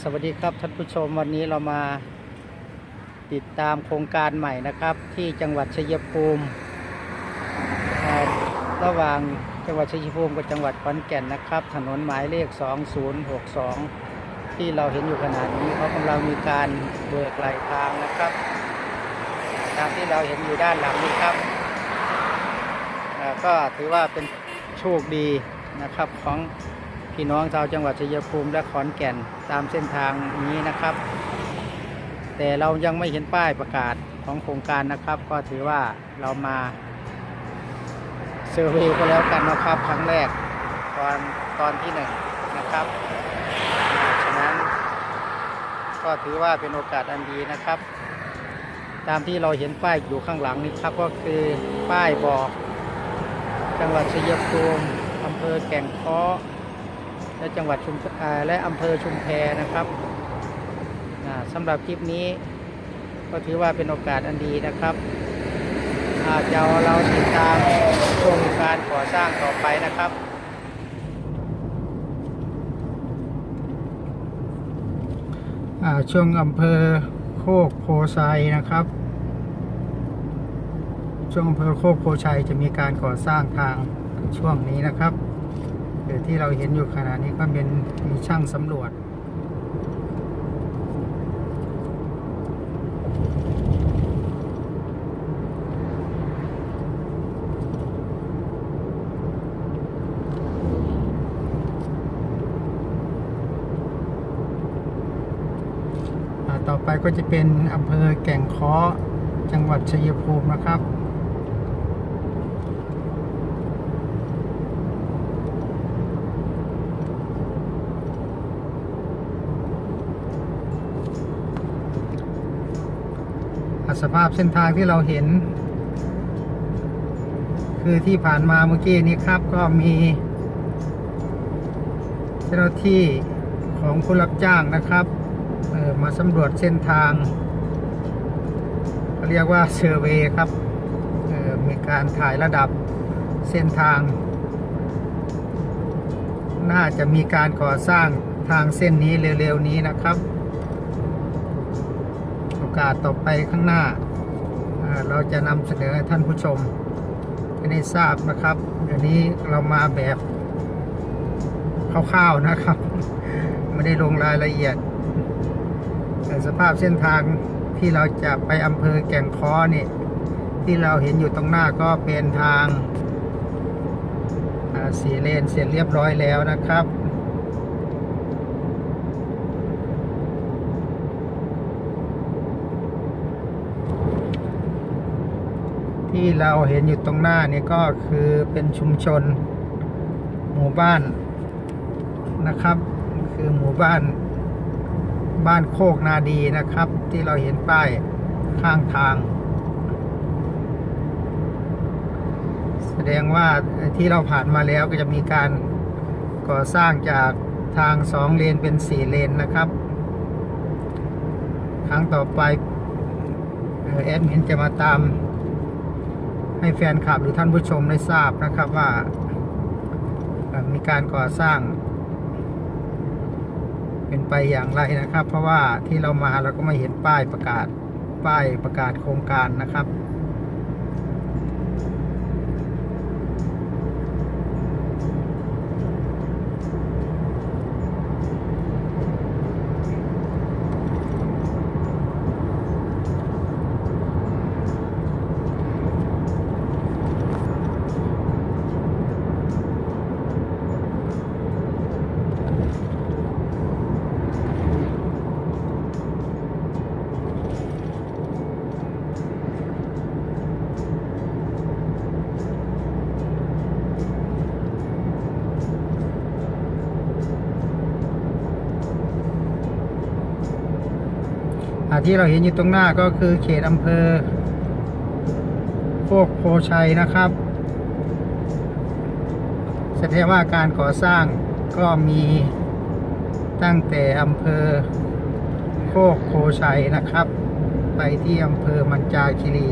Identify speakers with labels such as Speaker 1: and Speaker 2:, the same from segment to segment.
Speaker 1: สวัสดีครับท่านผู้ชมวันนี้เรามาติดตามโครงการใหม่นะครับ ที่จังหวัดชัยภูมิระหว่างจังหวัดชัยภูมิกับจังหวัดขอนแก่นนะครับ ถนนหมายเลข 2062 ที่เราเห็นอยู่ขนาดนี้เขากำลังมีการเบิกไหลทางนะครับตามที่เราเห็นอยู่ด้านหลังนี้ครับก็ถือว่าเป็นโชคดีนะครับของ พี่น้องชาวจังหวัดชัยภูมิและขอนแก่นตามเส้นทางนี้นะครับ แต่เรายังไม่เห็นป้ายประกาศของโครงการนะครับ ก็ถือว่าเรามาเซอร์เวย์ก็แล้วกันนะครับครั้งแรกตอนตอนที่หนึ่งนะครับฉะนั้น ก็ถือว่าเป็นโอกาสอันดีนะครับ ตามที่เราเห็นป้ายอยู่ข้างหลังนี้ครับก็คือป้ายบอก จังหวัดชัยภูมิอำเภอแก่งเค้อ และจังหวัดชุมและอำเภอชุมแพนะครับสำหรับคลิปนี้ก็ถือว่าเป็นโอกาสอันดีนะครับอาจะเราติดตามชมการก่อสร้างต่อไปนะครับช่วงอำเภอโคกโพไซนะครับ ช่วงอำเภอโคกโพชัยจะมีการก่อสร้างทางช่วงนี้นะครับ เดี๋ยวที่เราเห็นอยู่ขณะนี้ก็เป็นมีช่างสำรวจต่อไปก็จะเป็นอำเภอแก่งค้อจังหวัดชัยภูมินะครับ สภาพเส้นทางที่เราเห็น คือที่ผ่านมาเมื่อกี้นี้ครับก็มี เจ้าหน้าที่ของผู้รับจ้างนะครับออมาสำรวจเส้นทางเรียกว่าเซอร์เวย์ครับออมีการถ่ายระดับเส้นทาง น่าจะมีการก่อสร้างทางเส้นนี้เร็วๆนี้นะครับ อกาสต่อไปข้างหน้า เราจะนำเสนอท่านผู้ชมให้ได้ทราบนะครับ เดี๋ยวนี้เรามาแบบคร่าวๆนะครับ ไม่ได้ลงรายละเอียด แต่สภาพเส้นทางที่เราจะไปอำเภอแก่งค้อนี่ที่เราเห็นอยู่ตรงหน้าก็เป็นทางสีเลนเสร็จเรียบร้อยแล้วนะครับ ที่เราเห็นอยู่ตรงหน้านี่ก็คือเป็นชุมชน หมู่บ้านนะครับ คือหมู่บ้าน บ้านโคกนาดีนะครับ ที่เราเห็นป้ายข้างทาง แสดงว่าที่เราผ่านมาแล้วก็จะมีการก่อสร้างจากทางสองเลนเป็นสี่เลนนะครับ ครั้งต่อไปแอดมินจะมาตาม ให้แฟนคลับหรือท่านผู้ชมได้ทราบนะครับว่า มีการก่อสร้าง เป็นไปอย่างไรนะครับ เพราะว่าที่เรามาเราก็ไม่เห็นป้ายประกาศป้ายประกาศโครงการนะครับ ที่เราเห็นอยู่ตรงหน้าก็คือเขตอำเภอโคกโพชัยนะครับแสดงว่าการก่อสร้างก็มีตั้งแต่อำเภอโคกโพชัยนะครับ ไปที่อำเภอมันจาคีรี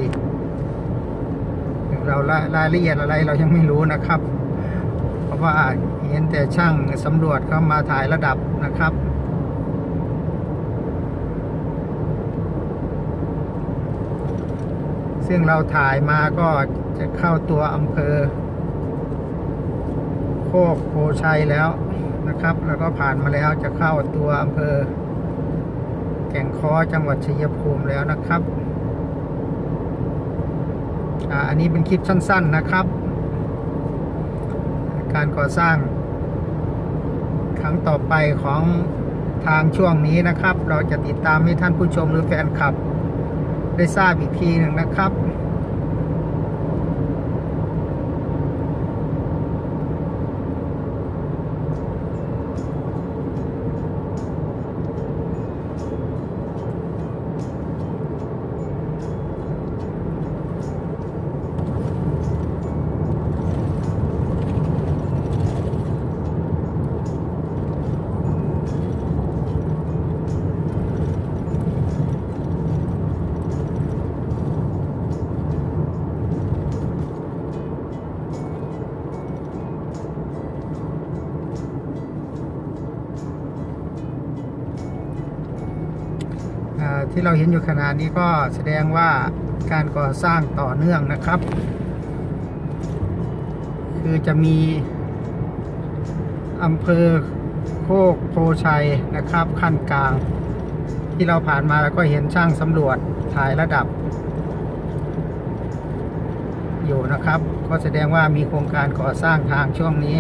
Speaker 1: เรารายรายละเอียดอะไรเรายังไม่รู้นะครับ เพราะว่าเห็นแต่ช่างสำรวจเข้ามาถ่ายระดับนะครับ ซึ่งเราถ่ายมาก็จะเข้าตัวอำเภอ โคกโพชัยแล้วนะครับ แล้วก็ผ่านมาแล้วจะเข้าตัวอำเภอ แก่งค้อจังหวัดชัยภูมิแล้วนะครับอันนี้เป็นคลิปสั้น ๆนะครับ การก่อสร้าง ครั้งต่อไปของทางช่วงนี้นะครับ เราจะติดตามให้ท่านผู้ชมหรือแฟนคลับ ได้ทราบอีกทีหนึ่งนะครับ ที่เราเห็นอยู่ขณะนี้ก็แสดงว่าการก่อสร้างต่อเนื่องนะครับ คือจะมีอำเภอโคกโพชัยนะครับ ขั้นกลาง ที่เราผ่านมาแล้วก็เห็นช่างสำรวจถ่ายระดับ อยู่นะครับ ก็แสดงว่ามีโครงการก่อสร้างทางช่วงนี้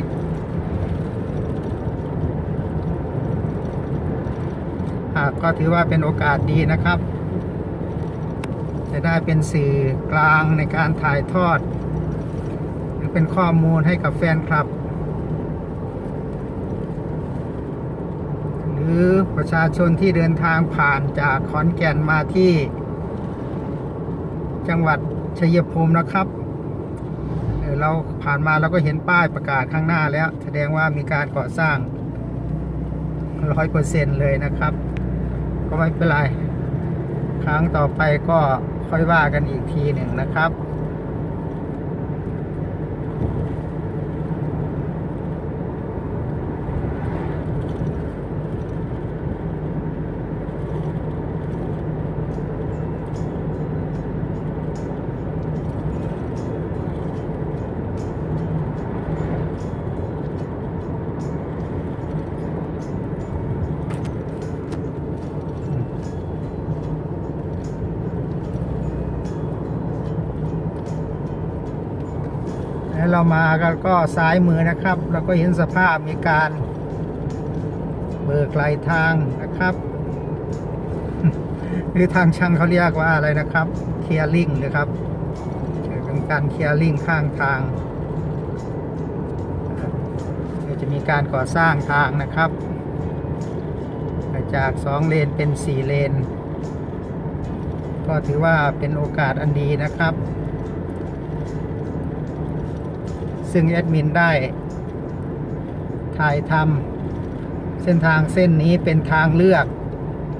Speaker 1: อ่า ก็ถือว่าเป็นโอกาสดีนะครับ จะได้เป็นสื่อกลางในการถ่ายทอด หรือเป็นข้อมูลให้กับแฟนคลับ หรือประชาชนที่เดินทางผ่านจากขอนแก่นมาที่ จังหวัดชัยภูมินะครับเออเราผ่านมาเราก็เห็นป้ายประกาศข้างหน้าแล้ว แสดงว่ามีการก่อสร้างร้อยเปอร์เซ็นเลยนะครับ ก็ไม่เป็นไร ครั้งต่อไปก็ค่อยว่ากันอีกทีหนึ่งนะครับามาก็ก็ซ้ายมือนะครับ เราก็เห็นสภาพมีการเบิกไหลทางนะครับ หรือทางช่างเขาเรียกว่าอะไรนะครับ เคลียร์ลิงนะครับเป็นการเคลียร์ลิงข้างทางเดี๋ยวจะมีการก่อสร้างทางนะครับ จากสองเลนเป็นสี่เลน ก็ถือว่าเป็นโอกาสอันดีนะครับ ซึ่งแอดมินได้ ถ่ายทำเส้นทางเส้นนี้เป็นทางเลือก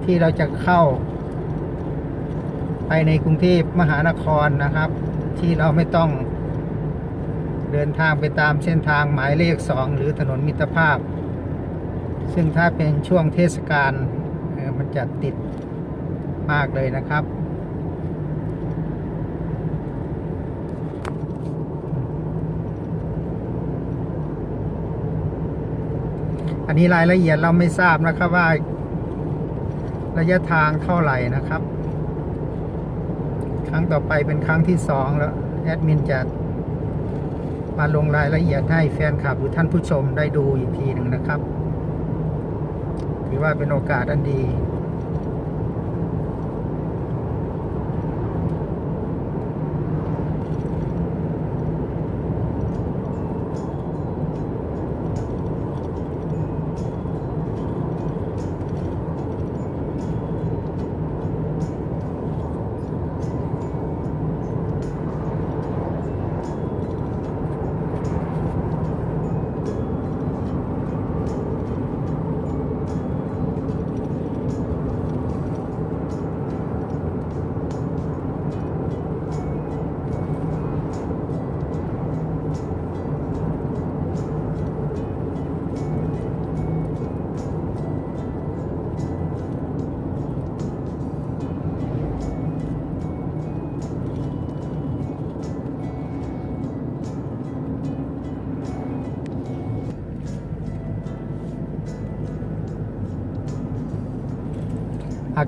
Speaker 1: ที่เราจะเข้า ไปในกรุงเทพมหานครนะครับ ที่เราไม่ต้องเดินทางไปตามเส้นทางหมายเลขสองหรือถนนมิตรภาพ ซึ่งถ้าเป็นช่วงเทศกาลมันจะติดมากเลยนะครับ อันนี้รายละเอียดเราไม่ทราบนะครับว่า ระยะทางเท่าไหร่นะครับ ครั้งต่อไปเป็นครั้งที่สองแล้วแอดมินจะมาลงรายละเอียดให้แฟนคลับหรือท่านผู้ชมได้ดูอีกทีหนึ่งนะครับ ถือว่าเป็นโอกาสอันดี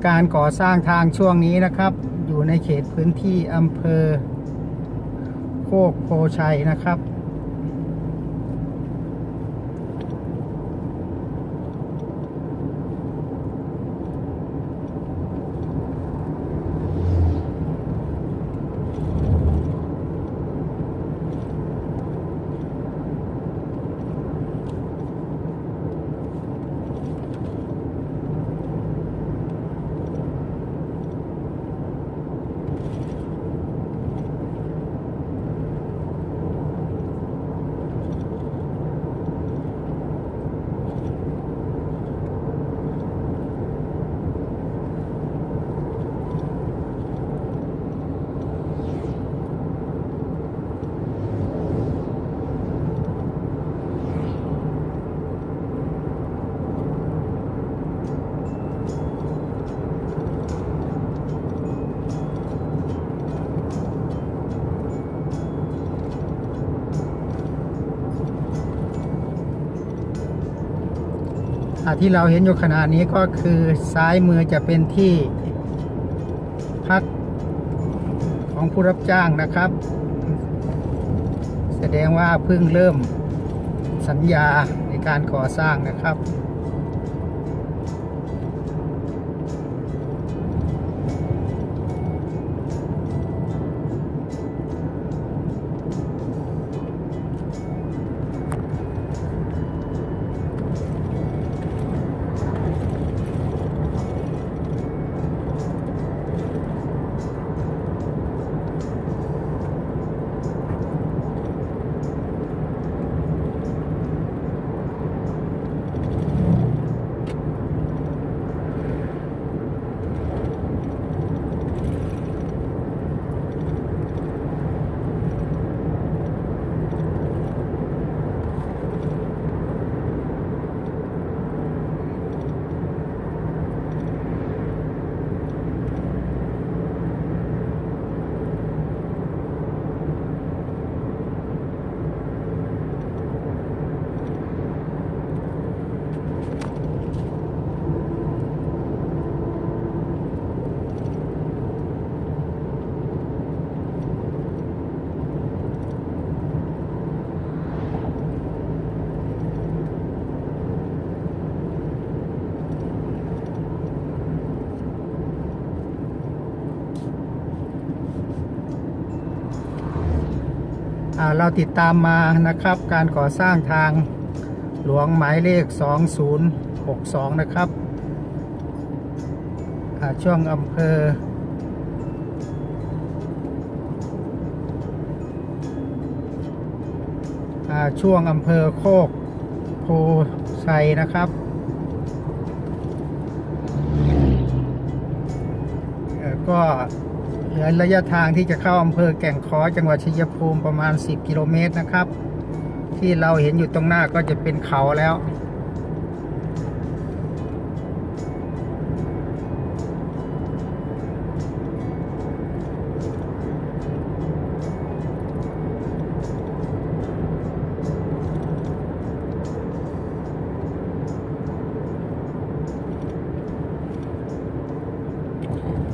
Speaker 1: การก่อสร้างทางช่วงนี้นะครับ อยู่ในเขตพื้นที่อำเภอ โคกโพชัยนะครับ ที่เราเห็นอยู่ขณะนี้ก็คือซ้ายมือจะเป็นที่พักของผู้รับจ้างนะครับ แสดงว่าเพิ่งเริ่มสัญญาในการก่อสร้างนะครับ เราติดตามมานะครับ การก่อสร้างทางหลวงหมายเลข 2062 นะครับ ช่วงอำเภอช่วงอำเภอโคกโพชัยนะครับก็ ลือระยะทางที่จะเข้าอำเภอแก่งคอจังหวัดชัยภูมิประมาณ 10 กิโลเมตรนะครับ ที่เราเห็นอยู่ตรงหน้าก็จะเป็นเขาแล้ว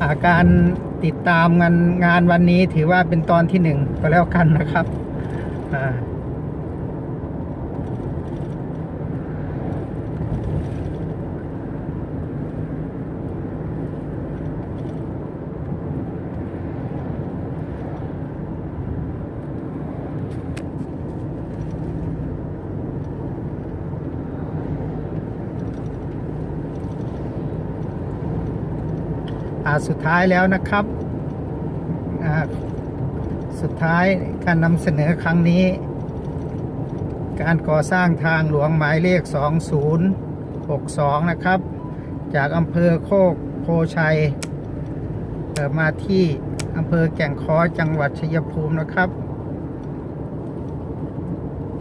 Speaker 1: อาการ ติดตามงานงานวันนี้ถือว่าเป็นตอนที่หนึ่งก็แล้วกันนะครับ อ่า สุดท้ายแล้วนะครับ สุดท้ายการนำเสนอครั้งนี้ การก่อสร้างทางหลวงหมายเลข 2062 นะครับ จากอำเภอโคกโพชัยเอ่อมาที่อำเภอแก่งคอจังหวัดชัยภูมินะครับ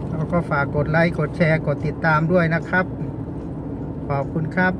Speaker 1: แล้วก็ฝากกดไลค์ กดแชร์ กดติดตามด้วยนะครับ ขอบคุณครับ